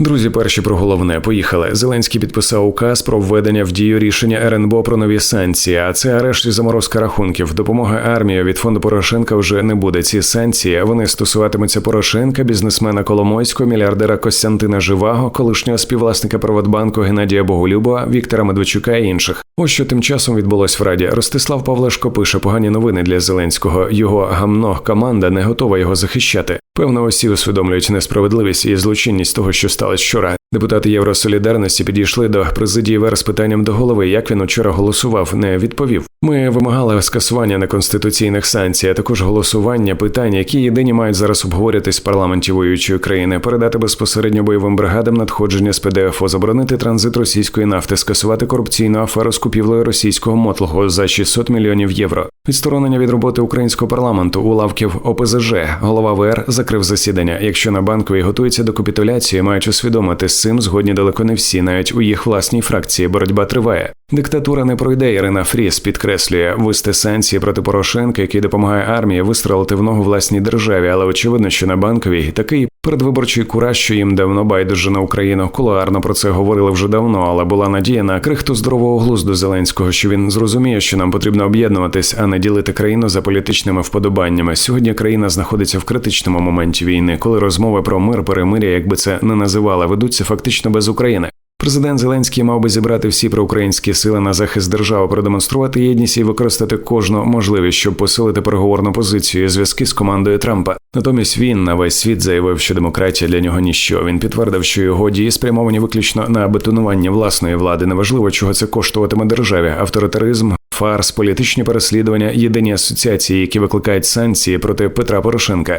Друзі, перші про головне поїхали. Зеленський підписав указ про введення в дію рішення РНБО про нові санкції. А це арешт і заморозка рахунків. Допомоги армії від фонду Порошенка вже не буде. Ці санкції вони стосуватимуться Порошенка, бізнесмена Коломойського, мільярдера Костянтина Живаго, колишнього співвласника Приватбанку Геннадія Боголюбова, Віктора Медведчука і інших. Ось що тим часом відбулось в раді. Ростислав Павлешко пише погані новини для Зеленського. Його гамно команда не готова його захищати. Певно, усі усвідомлюють несправедливість і злочинність того, що сталося вчора. Депутати Євросолідарності підійшли до президії ВЕР з питанням до голови, як він учора голосував, не відповів. Ми вимагали скасування неконституційних санкцій, а також голосування питань, які єдині мають зараз обговорюватись в парламенті воюючої країни, передати безпосередньо бойовим бригадам надходження з ПДФО, заборонити транзит російської нафти, скасувати корупційну аферу з купівлею російського мотлого за 600 мільйонів євро. Відсторонення від роботи українського парламенту у лавків ОПЗЖ. Голова ВР закрив засідання. Якщо на банковій готується до капітуляції, мають усвідомити цим згодні далеко не всі, навіть у їх власній фракції. Боротьба триває. Диктатура не пройде. Ірина Фріс підкреслює вести санкції проти Порошенка, який допомагає армії вистрелити в ногу власній державі. Але очевидно, що на банковій такий передвиборчий кураж, що їм давно байдуже на Україну. Кулуарно про це говорили вже давно, але була надія на крихту здорового глузду Зеленського, що він зрозуміє, що нам потрібно об'єднуватись, а не ділити країну за політичними вподобаннями. Сьогодні країна знаходиться в критичному моменті війни, коли розмови про мир, перемиря, якби це не називали, ведуться фактично без України. Президент Зеленський мав би зібрати всі проукраїнські сили на захист держави, продемонструвати єдність і використати кожну можливість, щоб посилити переговорну позицію і зв'язки з командою Трампа. Натомість він на весь світ заявив, що демократія для нього ніщо. Він підтвердив, що його дії спрямовані виключно на бетонування власної влади. Неважливо, чого це коштуватиме державі, авторитаризм. Фарс, політичні переслідування, єдині асоціації, які викликають санкції проти Петра Порошенка.